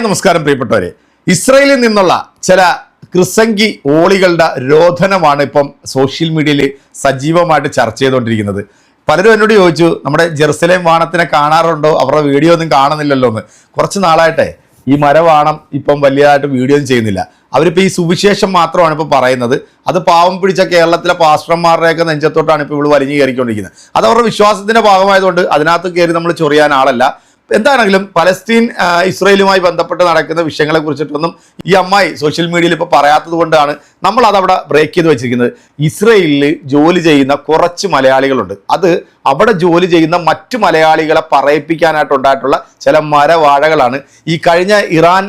Hi നമസ്കാരം പ്രിയപ്പെട്ടവരെ. ഇസ്രയേലിൽ നിന്നുള്ള ചില ക്രിസംഗി ഓളികളുടെ രോധനമാണ് ഇപ്പം സോഷ്യൽ മീഡിയയിൽ സജീവമായിട്ട് ചർച്ച ചെയ്തുകൊണ്ടിരിക്കുന്നത്. പലരും എന്നോട് ചോദിച്ചു നമ്മുടെ ജെറുസലേം വാണത്തിനെ കാണാറുണ്ടോ? അവരുടെ വീഡിയോ ഒന്നും കാണുന്നില്ലല്ലോ എന്ന്. കുറച്ച് നാളായിട്ടെ ഈ മരവാണം ഇപ്പം വലിയതായിട്ട് വീഡിയോ ഒന്നും ചെയ്യുന്നില്ല. അവരിപ്പോൾ ഈ സുവിശേഷം മാത്രമാണ് ഇപ്പോൾ പറയുന്നത്. അത് പാവം പിടിച്ച കേരളത്തിലെ പാസ്റ്റർമാരുടെയൊക്കെ നെഞ്ചത്തോട്ടാണ് ഇപ്പോൾ ഇവിടെ വലിഞ്ഞു കയറിക്കൊണ്ടിരിക്കുന്നത്. അത് അവരുടെ വിശ്വാസത്തിന്റെ ഭാഗമായതുകൊണ്ട് അതിനകത്ത് കയറി നമ്മൾ ചൊറിയാൻ ആളല്ല. എന്താണെങ്കിലും പലസ്തീൻ ഇസ്രയേലുമായി ബന്ധപ്പെട്ട് നടക്കുന്ന വിഷയങ്ങളെ കുറിച്ചിട്ടൊന്നും ഈ അമ്മായി സോഷ്യൽ മീഡിയയിൽ ഇപ്പോൾ പറയാത്തത് കൊണ്ടാണ് നമ്മൾ അതവിടെ ബ്രേക്ക് ചെയ്ത് വെച്ചിരിക്കുന്നത്. ഇസ്രയേലിൽ ജോലി ചെയ്യുന്ന കുറച്ച് മലയാളികളുണ്ട്. അത് അവിടെ ജോലി ചെയ്യുന്ന മറ്റു മലയാളികളെ പറയിപ്പിക്കാനായിട്ടുണ്ടായിട്ടുള്ള ചില മരവാഴകളാണ്. ഈ കഴിഞ്ഞ ഇറാൻ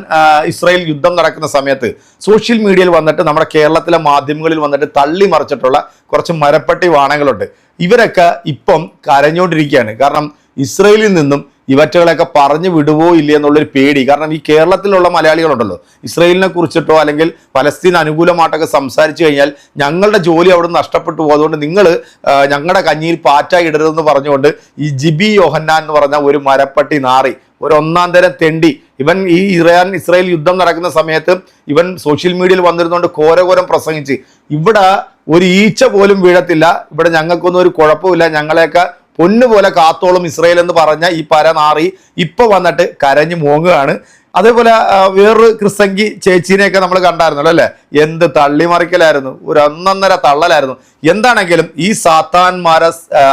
ഇസ്രയേൽ യുദ്ധം നടക്കുന്ന സമയത്ത് സോഷ്യൽ മീഡിയയിൽ വന്നിട്ട് നമ്മുടെ കേരളത്തിലെ മാധ്യമങ്ങളിൽ വന്നിട്ട് തള്ളി മറിച്ചിട്ടുള്ള കുറച്ച് മരപ്പട്ടി വാണകളുണ്ട് ഇവരൊക്കെ ഇപ്പം കരഞ്ഞുകൊണ്ടിരിക്കുകയാണ് കാരണം ഇസ്രയേലിൽ നിന്നും ഇവറ്റകളെയൊക്കെ പറഞ്ഞു വിടുവോ ഇല്ലേ എന്നുള്ളൊരു പേടി. കാരണം ഈ കേരളത്തിലുള്ള മലയാളികളുണ്ടല്ലോ ഇസ്രയേലിനെ കുറിച്ചിട്ടോ അല്ലെങ്കിൽ പലസ്തീൻ അനുകൂലമായിട്ടൊക്കെ സംസാരിച്ചു കഴിഞ്ഞാൽ ഞങ്ങളുടെ ജോലി അവിടെ നഷ്ടപ്പെട്ടു പോകും. അതുകൊണ്ട് നിങ്ങൾ ഞങ്ങളുടെ കഞ്ഞിയിൽ പാറ്റ ഇടരുതെന്ന് പറഞ്ഞുകൊണ്ട് ഈ ജിബി യോഹന്നാൻ എന്ന് പറഞ്ഞ ഒരു മരപ്പട്ടി നാറി ഒരു ഒന്നാം തരം തെണ്ടി ഇവൻ ഈ ഇറാൻ ഇസ്രായേൽ യുദ്ധം നടക്കുന്ന സമയത്ത് ഇവൻ സോഷ്യൽ മീഡിയയിൽ വന്നിരുന്നുകൊണ്ട് ഘോരഘോരം പ്രസംഗിച്ച് ഇവിടെ ഒരു ഈച്ച പോലും വീഴത്തില്ല. ഇവിടെ ഞങ്ങൾക്കൊന്നും ഒരു കുഴപ്പമില്ല. ഞങ്ങളെയൊക്കെ പൊന്നുപോലെ കാത്തോളും ഇസ്രയേൽ എന്ന് പറഞ്ഞ ഈ പരനാറി ഇപ്പൊ വന്നിട്ട് കരഞ്ഞു മോങ്ങുകയാണ്. അതേപോലെ വേറൊരു ക്രിസംഗി ചേച്ചീനെയൊക്കെ നമ്മൾ കണ്ടായിരുന്നല്ലോ അല്ലേ? എന്ത് തള്ളിമറിക്കലായിരുന്നു? ഒരു ഒന്നൊന്നര തള്ളലായിരുന്നു. എന്താണെങ്കിലും ഈ സാത്താന്മാരെ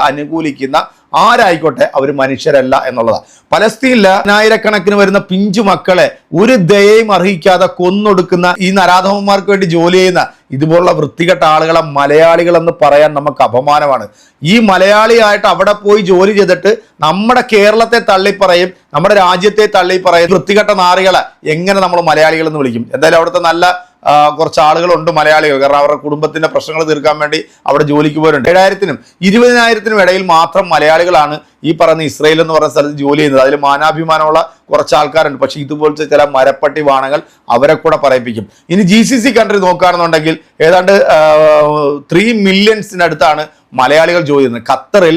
അനുകൂലിക്കുന്ന ആരായിക്കോട്ടെ അവർ മനുഷ്യരല്ല എന്നുള്ളതാണ് പലസ്തീനിൽ പതിനായിരക്കണക്കിന് വരുന്ന പിഞ്ചു മക്കളെ ഒരു ദയയും അർഹിക്കാതെ കൊന്നൊടുക്കുന്ന ഈ നരാധമന്മാർക്ക് വേണ്ടി ജോലി ചെയ്യുന്ന ഇതുപോലുള്ള വൃത്തികെട്ട ആളുകളെ മലയാളികൾ എന്ന് പറയാൻ നമുക്ക് അപമാനമാണ്. ഈ മലയാളിയായിട്ട് അവിടെ പോയി ജോലി ചെയ്തിട്ട് നമ്മുടെ കേരളത്തെ തള്ളിപ്പറയും നമ്മുടെ രാജ്യത്തെ തള്ളിപ്പറയും വൃത്തികെട്ട നാറികളെ എങ്ങനെ നമ്മൾ മലയാളികൾ എന്ന് വിളിക്കും? എന്തായാലും അവിടുത്തെ നല്ല കുറച്ച് ആളുകളുണ്ട് മലയാളികൾ. കാരണം അവരുടെ കുടുംബത്തിന്റെ പ്രശ്നങ്ങൾ തീർക്കാൻ വേണ്ടി അവിടെ ജോലിക്ക് പോരുണ്ട് ഏഴായിരത്തിനും ഇരുപതിനായിരത്തിനും ഇടയിൽ മാത്രം മലയാളികളാണ് ഈ പറയുന്ന ഇസ്രയേൽ എന്ന് പറയുന്ന സ്ഥലത്ത് ജോലി ചെയ്യുന്നത്. അതിൽ മാനാഭിമാനമുള്ള കുറച്ച് ആൾക്കാരുണ്ട്. പക്ഷേ ഇതുപോലത്തെ ചില മരപ്പട്ടി വാണങ്ങൾ അവരെ കൂടെ പറയിപ്പിക്കും. ഇനി ജി സി സി കൺട്രി നോക്കുകയാണെന്നുണ്ടെങ്കിൽ ഏതാണ്ട് ത്രീ മില്യൺസിനടുത്താണ് മലയാളികൾ ജോലി ചെയ്യുന്നത്. ഖത്തറിൽ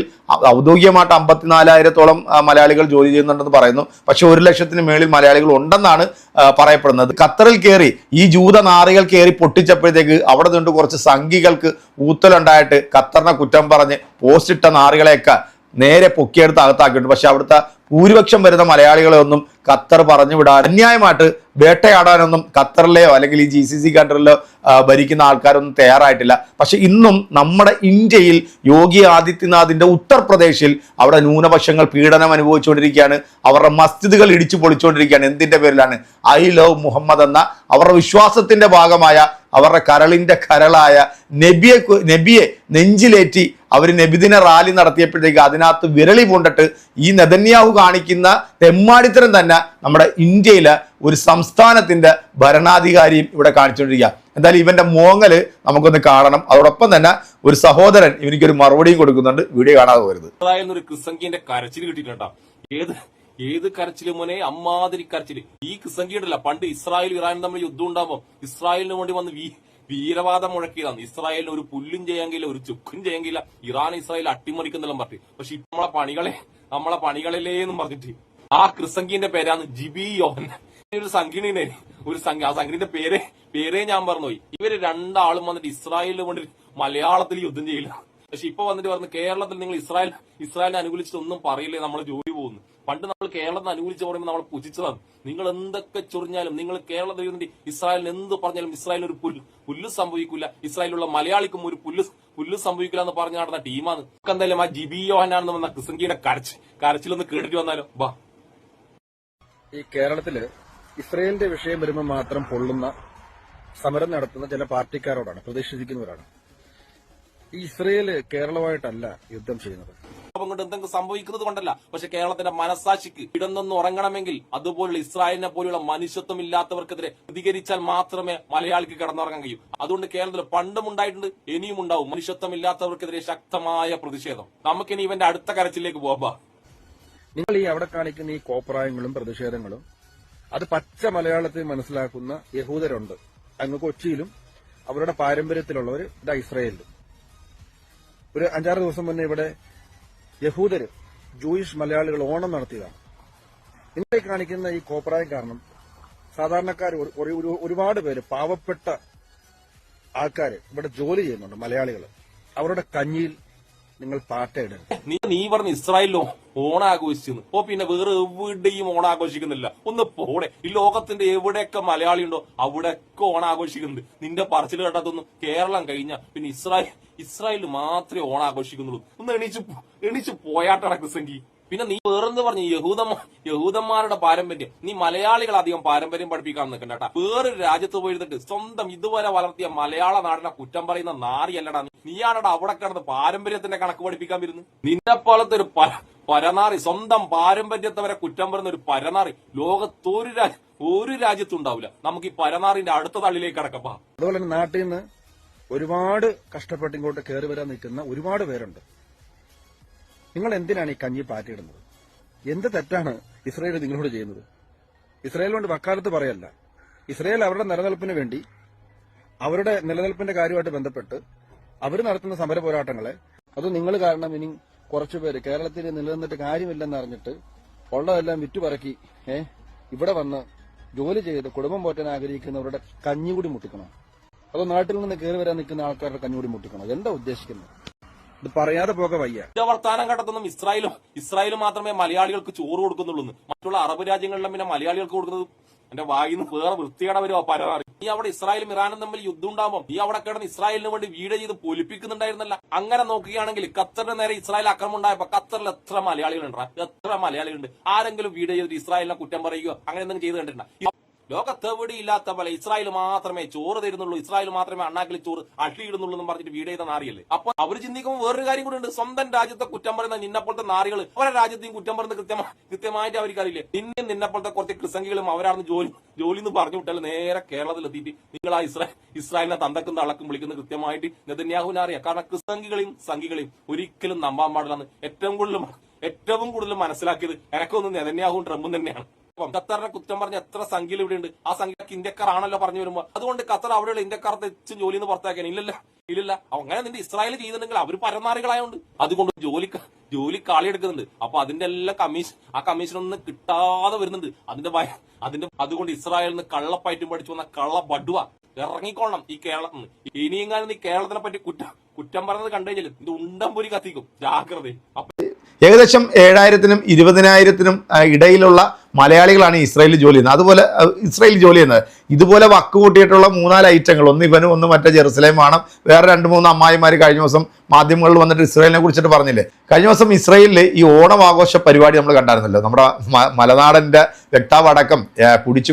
ഔദ്യോഗികമായിട്ട് അമ്പത്തിനാലായിരത്തോളം മലയാളികൾ ജോലി ചെയ്യുന്നുണ്ടെന്ന് പറയുന്നു. പക്ഷെ ഒരു ലക്ഷത്തിന് മേളിൽ മലയാളികൾ ഉണ്ടെന്നാണ് പറയപ്പെടുന്നത്. ഖത്തറിൽ കയറി ഈ ജൂത നാറികൾ കയറി പൊട്ടിച്ചപ്പോഴത്തേക്ക് അവിടെ നിന്ന് കുറച്ച് സംഘികൾക്ക് ഊത്തലുണ്ടായിട്ട് ഖത്തറിനെ കുറ്റം പറഞ്ഞ് പോസ്റ്റിട്ട നാറികളെയൊക്കെ നേരെ പൊക്കിയെടുത്ത് അകത്താക്കിയിട്ടുണ്ട്. പക്ഷെ അവിടുത്തെ ഭൂരിപക്ഷം വരുന്ന മലയാളികളെ ഒന്നും ഖത്തർ പറഞ്ഞു വിടാൻ അന്യായമായിട്ട് വേട്ടയാടാനൊന്നും ഖത്തറിലെയോ അല്ലെങ്കിൽ ഈ ജി സി സി കൺട്രിയിലോ ഭരിക്കുന്ന ആൾക്കാരൊന്നും തയ്യാറായിട്ടില്ല. പക്ഷെ ഇന്നും നമ്മുടെ ഇന്ത്യയിൽ യോഗി ആദിത്യനാഥിന്റെ ഉത്തർപ്രദേശിൽ അവിടെ ന്യൂനപക്ഷങ്ങൾ പീഡനം അനുഭവിച്ചുകൊണ്ടിരിക്കുകയാണ്. അവരുടെ മസ്ജിദുകൾ ഇടിച്ചു പൊളിച്ചുകൊണ്ടിരിക്കുകയാണ്. എന്തിന്റെ പേരിലാണ്? ഐ ലവ് മുഹമ്മദ് എന്ന അവരുടെ വിശ്വാസത്തിന്റെ ഭാഗമായ അവരുടെ കരളിന്റെ കരളായ നബിയെ നബിയെ നെഞ്ചിലേറ്റി അവർ നബിദിന റാലി നടത്തിയപ്പോഴത്തേക്ക് അതിനകത്ത് വിരളി പൂണ്ടിട്ട് ഈ നെതന്യാഹു കാണിക്കുന്ന തെമ്മാടിത്തരം തന്നെ നമ്മുടെ ഇന്ത്യയിലെ ഒരു സംസ്ഥാനത്തിന്റെ ഭരണാധികാരിയും ഇവിടെ കാണിച്ചുകൊണ്ടിരിക്കുക എന്തായാലും ഇവന്റെ മോങ്ങൽ നമുക്കൊന്ന് കാണണം. അതോടൊപ്പം തന്നെ ഒരു സഹോദരൻ ഇവനിക്കൊരു മറുപടിയും കൊടുക്കുന്നുണ്ട്. വീഡിയോ കാണാതെ കിട്ടിയിട്ടുണ്ടാ ഏത് ഏത് കരച്ചിൽ മോനെ? അമ്മാതിരി കരച്ചിൽ. ഈ ക്രിസംഗി ഉണ്ടല്ല. പണ്ട് ഇസ്രായേലും ഇറാനും തമ്മിൽ യുദ്ധം ഉണ്ടാകുമ്പോ ഇസ്രായേലിന് വേണ്ടി വന്ന് വീരവാദം മുഴക്കിയതാണ്. ഇസ്രായേലിന് ഒരു പുല്ലും ചെയ്യാങ്കില്ല ഒരു ചുക്കും ചെയ്യാങ്കില്ല ഇറാൻ ഇസ്രായേൽ അട്ടിമറിക്കുന്നെല്ലാം പറഞ്ഞു പക്ഷെ ഇപ്പൊ നമ്മളെ പണികളെ നമ്മളെ പണികളിലേ എന്നും പറഞ്ഞിട്ട്. ആ ക്രിസംഗിന്റെ പേരാണ് ജിബി യോഹൻ. ഒരു സംഘിണിനെ ഒരു സംഘ ആ സംഘിണിന്റെ പേര് പേരേ ഞാൻ പറഞ്ഞുപോയി. ഇവർ രണ്ടാളും വന്നിട്ട് ഇസ്രായേലിന് വേണ്ടി മലയാളത്തിൽ യുദ്ധം ചെയ്യില്ല. പക്ഷെ ഇപ്പൊ വന്നിട്ട് പറഞ്ഞു കേരളത്തിൽ നിങ്ങൾ ഇസ്രായേൽ ഇസ്രായേലിനെ അനുകൂലിച്ചിട്ട് ഒന്നും പറയില്ലേ നമ്മൾ ജോലി പോകുന്നു. പണ്ട് നമ്മൾ കേരളത്തെ അനുകൂലിച്ച് പറയുമ്പോൾ നമ്മൾ പുജിച്ചതാണ് നിങ്ങൾ എന്തൊക്കെ ചൊറിഞ്ഞാലും നിങ്ങൾ കേരളത്തിൽ ഇസ്രായേലിന് എന്ത് പറഞ്ഞാലും ഇസ്രായേലിന് ഒരു പുല്ല് പുല്ല് സംഭവിക്കില്ല ഇസ്രായേലുള്ള മലയാളിക്കും ഒരു പുല്ല് പുല്ല് സംഭവിക്കില്ല എന്ന് പറഞ്ഞു നടന്ന ടീമാണ് എന്തായാലും ആ ജിബി യോഹനാണെന്ന് വന്ന കൃസംഗിയുടെ കരച്ച് കരച്ചിലൊന്ന് കേട്ടിട്ട് വന്നാലോ? ബാ. ഈ കേരളത്തിൽ ഇസ്രയേലിന്റെ വിഷയം വരുമ്പോൾ മാത്രം പൊള്ളുന്ന സമരം നടത്തുന്ന ചില പാർട്ടിക്കാരോടാണ് പ്രതിഷേധിക്കുന്നവരാണ് ഈ ഇസ്രയേൽ കേരളമായിട്ടല്ല യുദ്ധം ചെയ്യുന്നത്. പാപം കൊണ്ട് എന്തെങ്കിലും സംഭവിക്കുന്നത് കൊണ്ടല്ല. പക്ഷെ കേരളത്തിന്റെ മനസാക്ഷിക്ക് ഇടന്നൊന്ന് ഉറങ്ങണമെങ്കിൽ അതുപോലുള്ള ഇസ്രായേലിനെ പോലെയുള്ള മനുഷ്യത്വം ഇല്ലാത്തവർക്കെതിരെ പ്രതികരിച്ചാൽ മാത്രമേ മലയാളിക്ക് കിടന്നുറങ്ങാൻ കഴിയൂ. അതുകൊണ്ട് കേരളത്തിൽ പണ്ടും ഉണ്ടായിട്ടുണ്ട് ഇനിയും ഉണ്ടാവും. മനുഷ്യത്വം ഇല്ലാത്തവർക്കെതിരെ ശക്തമായ പ്രതിഷേധം. നമുക്കിനി ഇവന്റെ അടുത്ത കരച്ചിലേക്ക് പോകാം നിങ്ങൾ ഈ അവിടെ കാണിക്കുന്ന ഈ കോപ്രായങ്ങളും പ്രതിഷേധങ്ങളും അത് പച്ച മലയാളത്തിൽ മനസ്സിലാക്കുന്ന യഹൂദരുണ്ട്. അങ്ങ് കൊച്ചിയിലും അവരുടെ പാരമ്പര്യത്തിലുള്ളവർ ഇതാ ഇസ്രയേലിലും. ഒരു അഞ്ചാറ് ദിവസം മുന്നേ ഇവിടെ യഹൂദര് ജൂയിഷ് മലയാളികൾ ഓണം നടത്തിയതാണ് ഇന്നലെ കാണിക്കുന്ന ഈ കോപ്രായം കാരണം സാധാരണക്കാർ ഒരു- ഒരു- ഒരു- ഒരുപാട് പേര് പാവപ്പെട്ട ആൾക്കാർ ഇവിടെ ജോലി ചെയ്യുന്നുണ്ട് മലയാളികൾ അവരുടെ കഞ്ഞിയിൽ നിങ്ങൾ പാറ്റയിടരുത് നീ നീ പറഞ്ഞ ഇസ്രായേലിലോ ഓണം ആഘോഷിച്ചെന്ന് ഓ പിന്നെ വേറെ എവിടെയും ഓണാഘോഷിക്കുന്നില്ല. ഒന്ന് പോടെ. ഈ ലോകത്തിന്റെ എവിടെയൊക്കെ മലയാളി ഉണ്ടോ അവിടെയൊക്കെ ഓണം ആഘോഷിക്കുന്നുണ്ട് നിന്റെ പറച്ചിൽ കേട്ടാത്തൊന്നും കേരളം കഴിഞ്ഞ പിന്നെ ഇസ്രായേൽ ഇസ്രായേൽ മാത്രമേ ഓണാഘോഷിക്കുന്നുള്ളൂ. ഒന്ന് എണീച്ച് എണീച്ച് പോയാട്ടട ക്രിസംഗി പിന്നെ നീ വേറെന്ന് പറഞ്ഞു? യഹൂദന്മാ യഹൂദന്മാരുടെ പാരമ്പര്യം. നീ മലയാളികൾ അധികം പാരമ്പര്യം പഠിപ്പിക്കാൻ നിൽക്കണ്ട കേട്ടാ. വേറൊരു രാജ്യത്ത് പോയിരുന്നിട്ട് സ്വന്തം ഇതുവരെ വളർത്തിയ മലയാള നാടിനെ കുറ്റം പറയുന്ന നാറിയല്ലടാ. നീയാണടാ അവിടെ കിടന്ന് പാരമ്പര്യത്തിന്റെ കണക്ക് പഠിപ്പിക്കാൻ വരുന്നു നിന്റെ പോലത്തെ ഒരു പരനാറി സ്വന്തം പാരമ്പര്യത്തെ വരെ കുറ്റം പറയുന്ന ഒരു പരനാറി ലോകത്തൊരു രാജ്യം ഒരു രാജ്യത്തും ഉണ്ടാവില്ല. നമുക്ക് ഈ പരനാറിന്റെ അടുത്ത തള്ളിലേക്ക് കിടക്കപ്പാ അതുപോലെ നാട്ടിൽ നിന്ന് ഒരുപാട് കഷ്ടപ്പെട്ട് ഇങ്ങോട്ട് കയറി വരാൻ നിൽക്കുന്ന ഒരുപാട് പേരുണ്ട്. നിങ്ങൾ എന്തിനാണ് ഈ കഞ്ഞി പാറ്റിയിടുന്നത്? എന്ത് തെറ്റാണ് ഇസ്രയേൽ നിങ്ങളോട് ചെയ്യുന്നത്? ഇസ്രയേൽ കൊണ്ട് വക്കാലത്ത് പറയല്ല. ഇസ്രയേൽ അവരുടെ നിലനിൽപ്പിന് വേണ്ടി അവരുടെ നിലനിൽപ്പിന്റെ കാര്യമായിട്ട് ബന്ധപ്പെട്ട് അവർ നടത്തുന്ന സമര പോരാട്ടങ്ങളെ അത് നിങ്ങൾ കാരണം ഇനി കുറച്ചുപേര് കേരളത്തിൽ നിലനിന്നിട്ട് കാര്യമില്ലെന്ന് അറിഞ്ഞിട്ട് ഉള്ളതെല്ലാം വിറ്റുപറക്കി ഏ ഇവിടെ വന്ന് ജോലി ചെയ്ത് കുടുംബം പോറ്റാൻ ആഗ്രഹിക്കുന്നവരുടെ കഞ്ഞി കൂടി മുട്ടിക്കണം? അതോ നാട്ടിൽ നിന്ന് കയറി വരാൻ നിൽക്കുന്ന ആൾക്കാരുടെ കഞ്ഞി കൂടി മുട്ടിക്കണം? എന്താ ഉദ്ദേശിക്കുന്നത്? ഇത് പറയാതെ പോക വയ്യ. വർത്താനം കണ്ടെത്തുന്ന ഇസ്രായേലും ഇസ്രായേൽ മാത്രമേ മലയാളികൾക്ക് ചോറ് കൊടുക്കുന്നുള്ളൂ മറ്റുള്ള അറബ് രാജ്യങ്ങളിലും പിന്നെ മലയാളികൾക്ക് കൊടുക്കുന്നത് എന്റെ വായിന്ന് വേറെ വൃത്തികേട വരുമോ പരമാറി നീ അവിടെ ഇസ്രായേലും ഇറാനും തമ്മിൽ യുദ്ധം ഉണ്ടാകുമ്പോൾ നീ അവിടെ കിടന്ന് ഇസ്രായേലിന് വേണ്ടി വീട് ചെയ്ത് പൊലിപ്പിക്കുന്നുണ്ടായിരുന്നല്ല. അങ്ങനെ നോക്കുകയാണെങ്കിൽ ഖത്തറിന് നേരെ ഇസ്രായേൽ ആക്രമണം ഉണ്ടായപ്പോ ഖത്തറിൽ എത്ര മലയാളികളുണ്ടാ? എത്ര മലയാളികളുണ്ട്? ആരെങ്കിലും വീട് ചെയ്തിട്ട് ഇസ്രായേലിനെ കുറ്റം പറയുകയോ അങ്ങനെ എന്തെങ്കിലും ചെയ്ത് കണ്ടിട്ടുണ്ടോ? ലോകത്തെവിടെ ഇല്ലാത്ത പോലെ ഇസ്രായേൽ മാത്രമേ ചോറ് തരുന്നുള്ളൂ. ഇസ്രായേൽ മാത്രമേ അണ്ണാക്കിൽ ചോറ് അട്ടിയിടുന്നുള്ളൂ എന്ന് പറഞ്ഞിട്ട് വീട് ചെയ്ത നാറിയല്ലേ. അപ്പൊ അവർ ചിന്തിക്കുമ്പോൾ വേറൊരു കാര്യം കൂടെ ഉണ്ട്. സ്വന്തം രാജ്യത്തെ കുറ്റം പറയുന്ന നിന്നെപ്പോലത്തെ നാറികൾ അവരുടെ രാജ്യത്തെയും കുറ്റം പറയുന്ന കൃത്യമായി കൃത്യമായിട്ട് അവർക്ക് അറിയില്ലേ നിന്നെ നിന്നെപ്പോലത്തെ കുറച്ച് ക്രിസംഗികളും അവരാണ് ജോലി ജോലി എന്ന് പറഞ്ഞു വിട്ടാൽ നേരെ കേരളത്തിൽ എത്തിയിട്ട് നിങ്ങൾ ആ ഇസ്രായേൽ ഇസ്രായേലിനെ തന്തക്കും തളക്കും വിളിക്കുന്നത് കൃത്യമായിട്ട് നെതന്യാഹുവിനെ അറിയാം. കാരണം ക്രിസംഗികളെയും സംഘികളെയും ഒരിക്കലും നമ്പാൻ പാടില്ലെന്ന് ഏറ്റവും കൂടുതൽ ഏറ്റവും കൂടുതൽ മനസ്സിലാക്കിയത് എനക്കൊന്നും നെതന്യാഹുവും ട്രംപും തന്നെയാണ്. അപ്പം ഖത്തറിനെ കുറ്റം പറഞ്ഞ എത്ര സംഖ്യയിൽ ഇവിടെ ഉണ്ട് ആ സംഖ്യക്ക് ഇന്ത്യക്കാരാണല്ലോ പറഞ്ഞു വരുമ്പോ. അതുകൊണ്ട് ഖത്തർ അവിടെയുള്ള ഇന്ത്യക്കാർ തെച്ചും ജോലി എന്ന് പുറത്താക്കാൻ ഇല്ലല്ല. ഇല്ലല്ല അങ്ങനെ നിന്റെ ഇസ്രായേൽ ചെയ്യുന്നുണ്ടെങ്കിൽ അവർ പരമാറികളായോണ്ട് അതുകൊണ്ട് ജോലി ജോലി കാളിയെടുക്കുന്നുണ്ട്. അപ്പൊ അതിന്റെ എല്ലാം കമ്മീഷൻ ആ കമ്മീഷൻ ഒന്നും കിട്ടാതെ വരുന്നുണ്ട്. അതിന്റെ ഭയ- അതിന്റെ അതുകൊണ്ട് ഇസ്രായേലിൽ നിന്ന് കള്ളപ്പയറ്റും പഠിച്ചു വന്ന കള്ള ബഡുവ ഇറങ്ങിക്കോണം ഈ കേരളത്തിൽ നിന്ന് ഇനിയെങ്ങാനും നീ കേരളത്തിനെ പറ്റി കുറ്റം കുറ്റം പറഞ്ഞത് കണ്ടു ഇത് ഉണ്ടംപുരി കത്തിക്കും. ജാഗ്രത ഏകദേശം ഏഴായിരത്തിനും ഇരുപതിനായിരത്തിനും ഇടയിലുള്ള മലയാളികളാണ് ഇസ്രായേലിൽ ജോലി ചെയ്യുന്നത്. അതുപോലെ ഇസ്രായേലിൽ ജോലി ചെയ്യുന്നത്. ഇതുപോലെ വക്ക് കൂട്ടിയിട്ടുള്ള മൂന്നാൽ ഐറ്റങ്ങൾ. ഒന്ന് ഇവനും ഒന്ന് മറ്റേ ജെറുസലേം വേണം. വേറെ രണ്ട് മൂന്ന് അമ്മായിമാർ കഴിഞ്ഞ ദിവസം മാധ്യമങ്ങളിൽ വന്നിട്ട് ഇസ്രായേലിനെ കുറിച്ചിട്ട് പറഞ്ഞില്ലേ? കഴിഞ്ഞ ദിവസം ഇസ്രായേലിൽ ഈ ഓണം ആഘോഷ പരിപാടി നമ്മൾ കണ്ടായിരുന്നല്ലോ. നമ്മുടെ മലനാടന്റെ വ്യക്താവ് അടക്കം ഏ,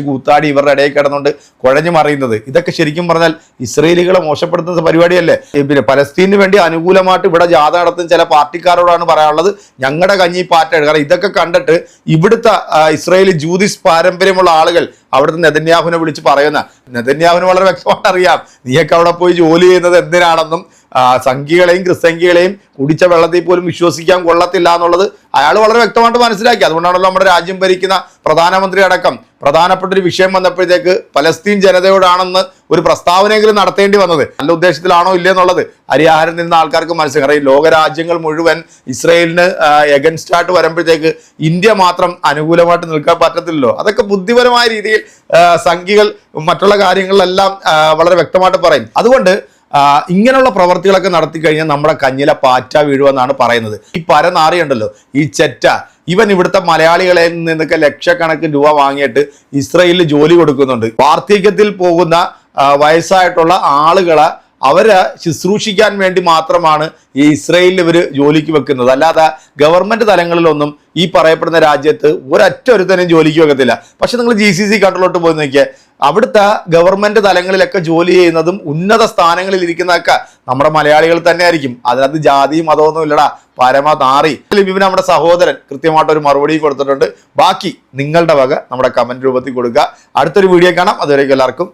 കൂത്താടി ഇവരുടെ ഇടയിൽ കിടന്നുകൊണ്ട് കുഴഞ്ഞു മറിയുന്നത്. ഇതൊക്കെ ശരിക്കും പറഞ്ഞാൽ ഇസ്രയേലികളെ മോശപ്പെടുത്തുന്ന പരിപാടിയല്ലേ? പിന്നെ പലസ്തീനു വേണ്ടി അനുകൂലമായിട്ട് ഇവിടെ ജാഥ നടത്തുന്ന ചില പാർട്ടിക്കാരോടാണ് പറയാനുള്ളത്. ഞങ്ങളുടെ കഞ്ഞി പാറ്റ കാരണം ഇതൊക്കെ കണ്ടിട്ട് ഇവിടുത്തെ ഇസ്രായേലി ജൂതിസ് പാരമ്പര്യമുള്ള ആളുകൾ അവിടുത്തെ നെതന്യാഹുനെ വിളിച്ച് പറയുന്ന നെതന്യാഹുവിന് വളരെ വ്യക്തമായിട്ട് അറിയാം നീയൊക്കെ അവിടെ പോയി ജോലി ചെയ്യുന്നത് എന്തിനാണെന്നും സംഘികളെയും ക്രിസ്തംഖികളെയും കുടിച്ച വെള്ളത്തിൽ പോലും വിശ്വസിക്കാൻ കൊള്ളത്തില്ല എന്നുള്ളത് അയാൾ വളരെ വ്യക്തമായിട്ട് മനസ്സിലാക്കി. അതുകൊണ്ടാണല്ലോ നമ്മുടെ രാജ്യം ഭരിക്കുന്ന പ്രധാനമന്ത്രി അടക്കം പ്രധാനപ്പെട്ട ഒരു വിഷയം വന്നപ്പോഴത്തേക്ക് പലസ്തീൻ ജനതയോടാണെന്ന് ഒരു പ്രസ്താവനയെങ്കിലും നടത്തേണ്ടി വന്നത്. നല്ല ഉദ്ദേശത്തിലാണോ ഇല്ലേ എന്നുള്ളത് അരിയാഹാരം നിന്ന ആൾക്കാർക്ക് മനസ്സിലായി. കാരണം ലോകരാജ്യങ്ങൾ മുഴുവൻ ഇസ്രയേലിന് എഗൻസ്റ്റ് ആയിട്ട് വരുമ്പോഴത്തേക്ക് ഇന്ത്യ മാത്രം അനുകൂലമായിട്ട് നിൽക്കാൻ പറ്റത്തില്ലല്ലോ. അതൊക്കെ ബുദ്ധിപരമായ രീതിയിൽ സംഖ്യകൾ മറ്റുള്ള കാര്യങ്ങളിലെല്ലാം വളരെ വ്യക്തമായിട്ട് പറയും. അതുകൊണ്ട് ഇങ്ങനെയുള്ള പ്രവർത്തികളൊക്കെ നടത്തി കഴിഞ്ഞാൽ നമ്മുടെ കഞ്ഞിലെ പാറ്റ വീഴുവെന്നാണ് പറയുന്നത്. ഈ പരനാറിയുണ്ടല്ലോ ഈ ചെറ്റ ഇവൻ ഇവിടുത്തെ മലയാളികളെ നിന്നൊക്കെ ലക്ഷക്കണക്കിന് രൂപ വാങ്ങിയിട്ട് ഇസ്രയേലിൽ ജോലി കൊടുക്കുന്നുണ്ട്. വാർദ്ധക്യത്തിൽ പോകുന്ന വയസ്സായിട്ടുള്ള ആളുകളെ അവരെ ശുശ്രൂഷിക്കാൻ വേണ്ടി മാത്രമാണ് ഈ ഇസ്രയേലിൽ ഇവർ ജോലിക്ക് വെക്കുന്നത്. അല്ലാതെ ഗവൺമെന്റ് തലങ്ങളിലൊന്നും ഈ പറയപ്പെടുന്ന രാജ്യത്ത് ഒരൊറ്റ ഒരുത്തനും ജോലിക്ക് വെക്കത്തില്ല. പക്ഷെ നിങ്ങൾ ജി സി സി കണ്ടിലോട്ട് പോയി നോക്കിയാൽ അവിടുത്തെ ഗവൺമെന്റ് തലങ്ങളിലൊക്കെ ജോലി ചെയ്യുന്നതും ഉന്നത സ്ഥാനങ്ങളിൽ ഇരിക്കുന്നതൊക്കെ നമ്മുടെ മലയാളികൾ തന്നെ ആയിരിക്കും അതിനകത്ത് ജാതിയും മതമൊന്നും ഇല്ലടാ പരമ താറി നമ്മുടെ സഹോദരൻ കൃത്യമായിട്ട് ഒരു മറുപടി കൊടുത്തിട്ടുണ്ട്. ബാക്കി നിങ്ങളുടെ വക നമ്മുടെ കമന്റ് രൂപത്തിൽ കൊടുക്കുക. അടുത്തൊരു വീഡിയോ കാണാം. അതുവരേക്കും എല്ലാവർക്കും